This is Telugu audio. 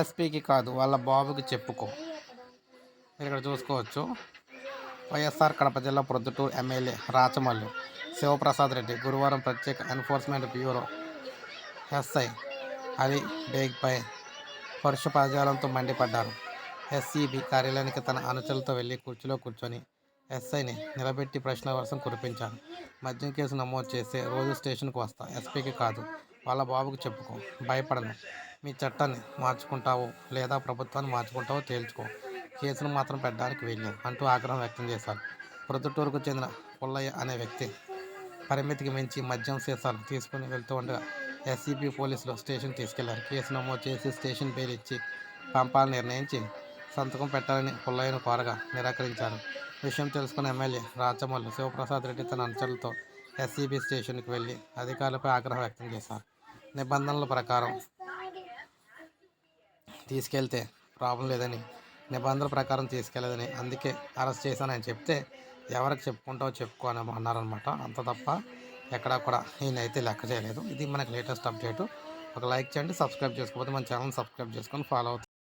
ఎస్పీకి కాదు వాళ్ళ బాబుకి చెప్పుకో. మీరు ఇక్కడ చూసుకోవచ్చు. వైఎస్ఆర్ కడప జిల్లా ప్రొద్దుటూరు ఎమ్మెల్యే రాచమల్లు శివప్రసాద్ రెడ్డి గురువారం ప్రత్యేక ఎన్ఫోర్స్మెంట్ బ్యూరో ఎస్ఐ అలీ బేగ్పై పరుష పదజాలంతో మండిపడ్డారు. ఎస్సీబీ కార్యాలయానికి తన అనుచరులతో వెళ్ళి కుర్చీలో కూర్చొని ఎస్ఐని నిలబెట్టి ప్రశ్న వర్షం కురిపించారు. మద్యం కేసు నమోదు చేస్తే రోజు స్టేషన్కు వస్తా ఎస్పీకి కాదు వాళ్ళ బాబుకు చెప్పుకో భయపడను. మీ చట్టాన్ని మార్చుకుంటావో లేదా ప్రభుత్వాన్ని మార్చుకుంటావో తేల్చుకో. కేసును మాత్రం పెట్టడానికి వీల్లేదు అంటూ ఆగ్రహం వ్యక్తం చేశారు. ప్రొద్దుటూరుకు చెందిన పుల్లయ్య అనే వ్యక్తి పరిమితికి మించి మద్యం సీసాలు తీసుకుని వెళ్తూ ఉండగా ఎస్సీబీ పోలీసులు స్టేషన్ తీసుకెళ్ళారు. కేసు నమోదు చేసి స్టేషన్ పేరు ఇచ్చి పంపాలని నిర్ణయించి సంతకం పెట్టాలని పుల్లయ్యను కోరగా నిరాకరించారు. విషయం తెలుసుకున్న ఎమ్మెల్యే రాచమల్లు శివప్రసాద్ రెడ్డి తన అనుచరులతో ఎస్సీబీ స్టేషన్కి వెళ్ళి అధికారులపై ఆగ్రహం వ్యక్తం చేశారు. నిబంధనల ప్రకారం తీసుకెళ్తే ప్రాబ్లం లేదని నిబంధనల ప్రకారం తీసుకెళ్ళదని అందుకే అరెస్ట్ చేశానని చెప్తే ఎవరికి చెప్పుకుంటావో చెప్పుకో అని అన్నారనమాట అంత తప్ప ఎక్కడా కూడా నేనైతే లెక్క చేయలేదు. ఇది మనకి లేటెస్ట్ అప్డేట్. ఒక లైక్ చేయండి సబ్స్క్రైబ్ చేసుకోకపోతే మన ఛానల్ సబ్స్క్రైబ్ చేసుకొని ఫాలో అవుతుంది